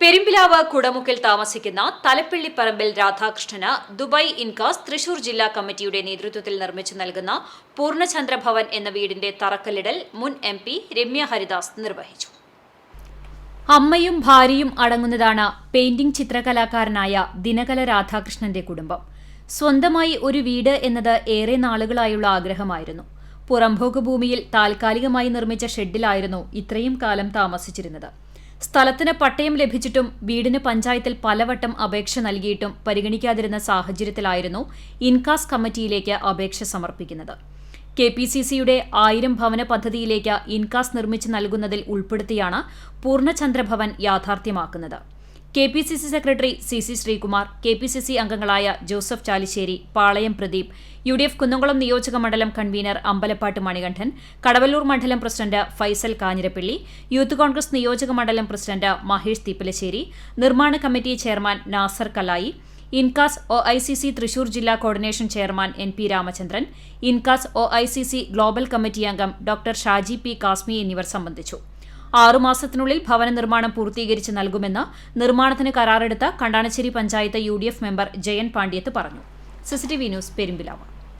പെരുമ്പിലാവ് കുടമുക്കിൽ താമസിക്കുന്ന തലപ്പിള്ളിപ്പറമ്പിൽ രാധാകൃഷ്ണന് ദുബായ് ഇൻകാസ് തൃശൂർ ജില്ലാ കമ്മിറ്റിയുടെ നേതൃത്വത്തിൽ നിർമ്മിച്ചു നൽകുന്ന പൂർണചന്ദ്രഭവൻ എന്ന വീടിന്റെ തറക്കല്ലിടൽ മുൻ എം പി രമ്യ ഹരിദാസ് നിർവഹിച്ചു. അമ്മയും ഭാര്യയും അടങ്ങുന്നതാണ് പെയിന്റിംഗ് ചിത്രകലാകാരനായ ദിനകല രാധാകൃഷ്ണന്റെ കുടുംബം. സ്വന്തമായി ഒരു വീട് എന്നത് ഏറെ നാളുകളായുള്ള ആഗ്രഹമായിരുന്നു. പുറംഭോഗ ഭൂമിയിൽ താൽക്കാലികമായി നിർമ്മിച്ച ഷെഡിലായിരുന്നു ഇത്രയും കാലം താമസിച്ചിരുന്നത്. സ്ഥലത്തിന് പട്ടയം ലഭിച്ചിട്ടും വീടിന് പഞ്ചായത്തിൽ പലവട്ടം അപേക്ഷ നൽകിയിട്ടും പരിഗണിക്കാതിരുന്ന സാഹചര്യത്തിലായിരുന്നു ഇൻകാസ് കമ്മിറ്റിയിലേക്ക് അപേക്ഷ സമർപ്പിക്കുന്നത്. കെ പി സി സിയുടെ ആയിരം ഭവന പദ്ധതിയിലേക്ക് ഇൻകാസ് നിർമ്മിച്ച് നൽകുന്നതിൽ ഉൾപ്പെടുത്തിയാണ് പൂർണചന്ദ്രഭവൻ യാഥാർത്ഥ്യമാക്കുന്നത്. K P C C secretary C C Sreekumar K P C C അംഗങ്ങളായ Joseph Chalissery Palayam Pradeep U D F Kunnamkulam നിയോജക മണ്ഡലം കൺവീനർ അമ്പലപ്പാട്ട് മണികണ്ഠൻ കടവല്ലൂർ മണ്ഡലം പ്രസിഡന്റ് ഫൈസൽ കാഞ്ഞിരപ്പള്ളി യൂത്ത് കോൺഗ്രസ് നിയോജക മണ്ഡലം പ്രസിഡന്റ് മഹേഷ് തീപ്പലശ്ശേരി നിർമ്മാണ committee chairman Nasar Kalayi Incas O I C C Thrissur ജില്ലാ coordination chairman N P Ramachandran Incas O I C C global committee അംഗം doctor Shaji P Kasmi എന്നിവർ സംബന്ധിച്ചു. ആറുമാസത്തിനുള്ളിൽ ഭവന നിർമ്മാണം പൂർത്തീകരിച്ച് നൽകുമെന്ന് നിർമ്മാണത്തിന് കരാറെടുത്ത കണ്ടാനശ്ശേരി പഞ്ചായത്ത് യു മെമ്പർ ജയൻ പാണ്ഡ്യത്ത് പറഞ്ഞു. CCTV news Perumpilavu.